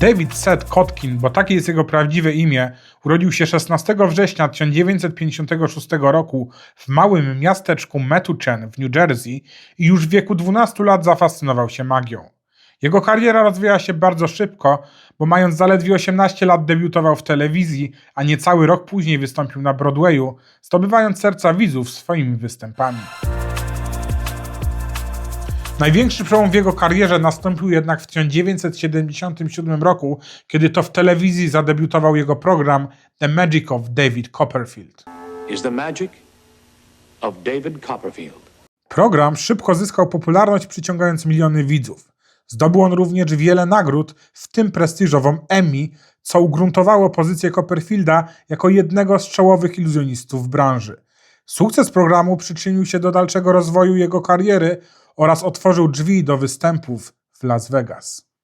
David Seth Kotkin, bo takie jest jego prawdziwe imię, urodził się 16 września 1956 roku w małym miasteczku Metuchen w New Jersey i już w wieku 12 lat zafascynował się magią. Jego kariera rozwijała się bardzo szybko, bo mając zaledwie 18 lat debiutował w telewizji, a niecały rok później wystąpił na Broadwayu, zdobywając serca widzów swoimi występami. Największy przełom w jego karierze nastąpił jednak w 1977 roku, kiedy to w telewizji zadebiutował jego program The Magic of David Copperfield. is the magic of David Copperfield. Program szybko zyskał popularność, przyciągając miliony widzów. Zdobył on również wiele nagród, w tym prestiżową Emmy, co ugruntowało pozycję Copperfielda jako jednego z czołowych iluzjonistów w branży. Sukces programu przyczynił się do dalszego rozwoju jego kariery oraz otworzył drzwi do występów w Las Vegas.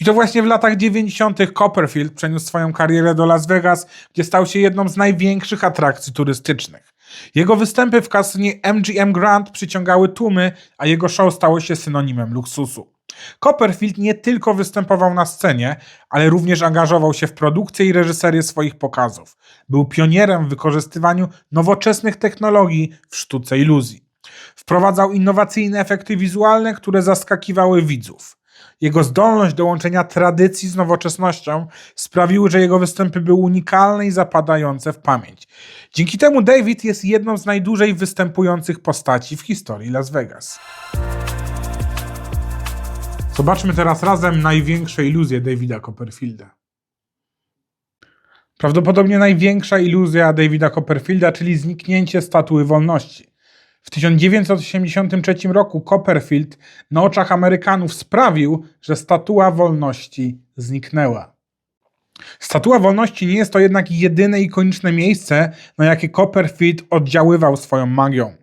I to właśnie w latach 90. Copperfield przeniósł swoją karierę do Las Vegas, gdzie stał się jedną z największych atrakcji turystycznych. Jego występy w kasynie MGM Grand przyciągały tłumy, a jego show stało się synonimem luksusu. Copperfield nie tylko występował na scenie, ale również angażował się w produkcję i reżyserię swoich pokazów. Był pionierem w wykorzystywaniu nowoczesnych technologii w sztuce iluzji. Wprowadzał innowacyjne efekty wizualne, które zaskakiwały widzów. Jego zdolność do łączenia tradycji z nowoczesnością sprawiły, że jego występy były unikalne i zapadające w pamięć. Dzięki temu David jest jedną z najdłużej występujących postaci w historii Las Vegas. Zobaczmy teraz razem największe iluzje Davida Copperfielda. Prawdopodobnie największa iluzja Davida Copperfielda, czyli zniknięcie statuły wolności. W 1983 roku Copperfield na oczach Amerykanów sprawił, że statua wolności zniknęła. Statua wolności nie jest to jednak jedyne ikoniczne miejsce, na jakie Copperfield oddziaływał swoją magią.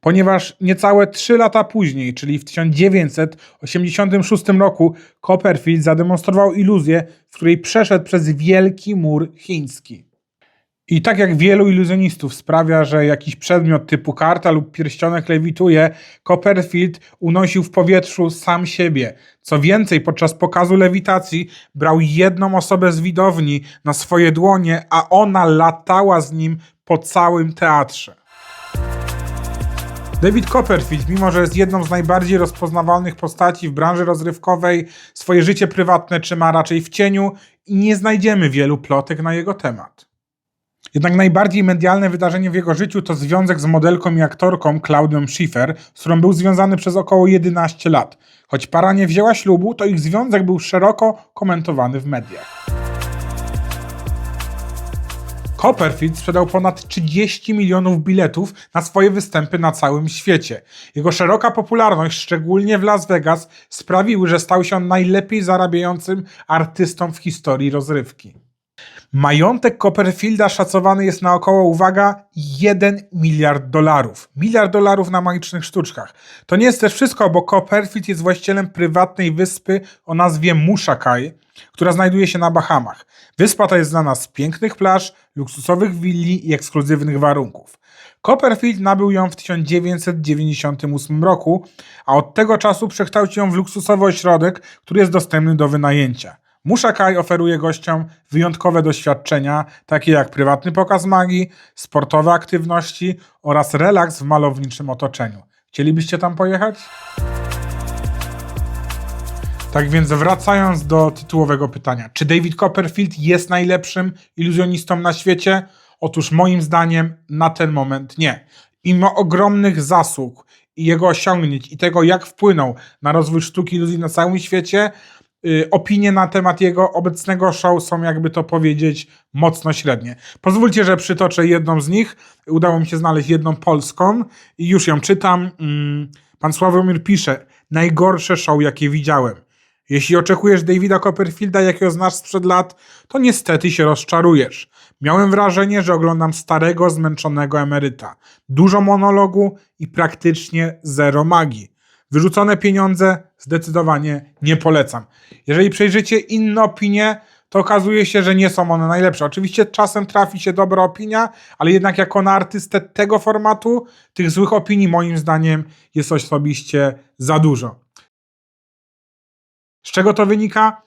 Ponieważ niecałe 3 lata później, czyli w 1986 roku, Copperfield zademonstrował iluzję, w której przeszedł przez wielki mur chiński. I tak jak wielu iluzjonistów sprawia, że jakiś przedmiot typu karta lub pierścionek lewituje, Copperfield unosił w powietrzu sam siebie. Co więcej, podczas pokazu lewitacji brał jedną osobę z widowni na swoje dłonie, a ona latała z nim po całym teatrze. David Copperfield, mimo że jest jedną z najbardziej rozpoznawalnych postaci w branży rozrywkowej, swoje życie prywatne trzyma raczej w cieniu i nie znajdziemy wielu plotek na jego temat. Jednak najbardziej medialne wydarzenie w jego życiu to związek z modelką i aktorką Claudią Schiffer, z którą był związany przez około 11 lat. Choć para nie wzięła ślubu, to ich związek był szeroko komentowany w mediach. Copperfield sprzedał ponad 30 milionów biletów na swoje występy na całym świecie. Jego szeroka popularność, szczególnie w Las Vegas, sprawiły, że stał się on najlepiej zarabiającym artystą w historii rozrywki. Majątek Copperfielda szacowany jest na około, uwaga, 1 miliard dolarów. Miliard dolarów na magicznych sztuczkach. To nie jest też wszystko, bo Copperfield jest właścicielem prywatnej wyspy o nazwie Mushakai, która znajduje się na Bahamach. Wyspa ta jest znana z pięknych plaż, luksusowych willi i ekskluzywnych warunków. Copperfield nabył ją w 1998 roku, a od tego czasu przekształcił ją w luksusowy ośrodek, który jest dostępny do wynajęcia. Mushakai oferuje gościom wyjątkowe doświadczenia, takie jak prywatny pokaz magii, sportowe aktywności oraz relaks w malowniczym otoczeniu. Chcielibyście tam pojechać? Tak więc wracając do tytułowego pytania. Czy David Copperfield jest najlepszym iluzjonistą na świecie? Otóż moim zdaniem na ten moment nie. Mimo ogromnych zasług i jego osiągnięć i tego jak wpłynął na rozwój sztuki iluzji na całym świecie, opinie na temat jego obecnego show są, jakby to powiedzieć, mocno średnie. Pozwólcie, że przytoczę jedną z nich. Udało mi się znaleźć jedną polską i już ją czytam. Mm, Pan Sławomir pisze: Najgorsze show, jakie widziałem. Jeśli oczekujesz Davida Copperfielda, jakiego znasz sprzed lat, to niestety się rozczarujesz. Miałem wrażenie, że oglądam starego, zmęczonego emeryta. Dużo monologu i praktycznie zero magii. Wyrzucone pieniądze zdecydowanie nie polecam. Jeżeli przejrzycie inne opinie, to okazuje się, że nie są one najlepsze. Oczywiście czasem trafi się dobra opinia, ale jednak jako na artystę tego formatu, tych złych opinii moim zdaniem jest osobiście za dużo. Z czego to wynika?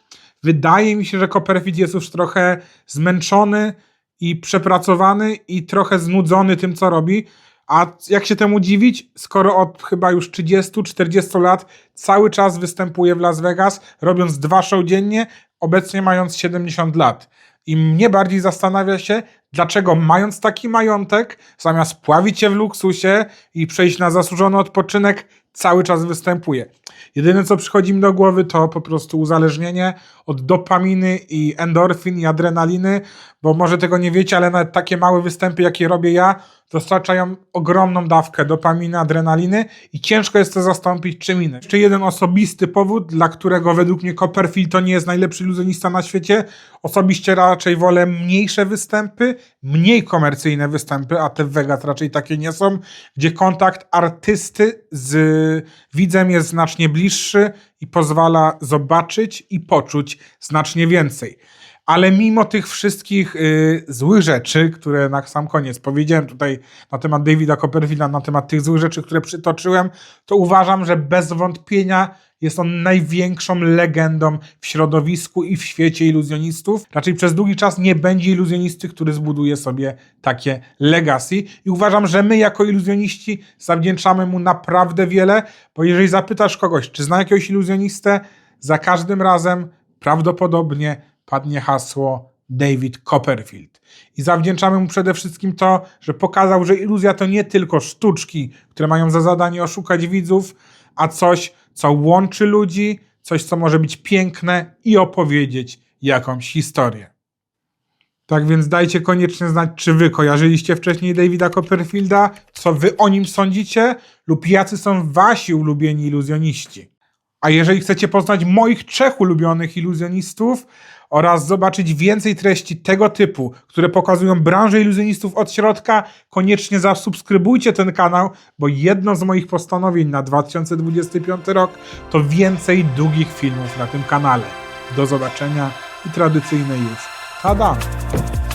wydaje mi się, że Copperfield jest już trochę zmęczony i przepracowany i trochę znudzony tym, co robi. A jak się temu dziwić, skoro od chyba już 30-40 lat cały czas występuje w Las Vegas, robiąc dwa show dziennie, obecnie mając 70 lat. I mnie bardziej zastanawia się, dlaczego mając taki majątek, zamiast pławić się w luksusie i przejść na zasłużony odpoczynek, cały czas występuje. Jedyne, co przychodzi mi do głowy, to po prostu uzależnienie od dopaminy i endorfin i adrenaliny, bo może tego nie wiecie, ale nawet takie małe występy, jakie robię ja, dostarczają ogromną dawkę dopaminy, adrenaliny i ciężko jest to zastąpić czym innym. Jeszcze jeden osobisty powód, dla którego według mnie Copperfield to nie jest najlepszy iluzjonista na świecie. Osobiście raczej wolę mniejsze występy, mniej komercyjne występy, a te w Vegas raczej takie nie są, gdzie kontakt artysty z widzem jest znacznie bliższy i pozwala zobaczyć i poczuć znacznie więcej. Ale mimo tych wszystkich y, złych rzeczy, które na sam koniec powiedziałem tutaj na temat Davida Copperfielda, na temat tych złych rzeczy, które przytoczyłem, to uważam, że bez wątpienia jest on największą legendą w środowisku i w świecie iluzjonistów. Raczej przez długi czas nie będzie iluzjonisty, który zbuduje sobie takie legacy. I uważam, że my jako iluzjoniści zawdzięczamy mu naprawdę wiele, bo jeżeli zapytasz kogoś, czy zna jakiegoś iluzjonistę, za każdym razem prawdopodobnie padnie hasło David Copperfield. I zawdzięczamy mu przede wszystkim to, że pokazał, że iluzja to nie tylko sztuczki, które mają za zadanie oszukać widzów, a coś, co łączy ludzi, coś, co może być piękne i opowiedzieć jakąś historię. Tak więc dajcie koniecznie znać, czy wy kojarzyliście wcześniej Davida Copperfielda, co wy o nim sądzicie, lub jacy są wasi ulubieni iluzjoniści. A jeżeli chcecie poznać moich trzech ulubionych iluzjonistów oraz zobaczyć więcej treści tego typu, które pokazują branżę iluzjonistów od środka, koniecznie zasubskrybujcie ten kanał, bo jedno z moich postanowień na 2025 rok to więcej długich filmów na tym kanale. Do zobaczenia i tradycyjne już. Tada!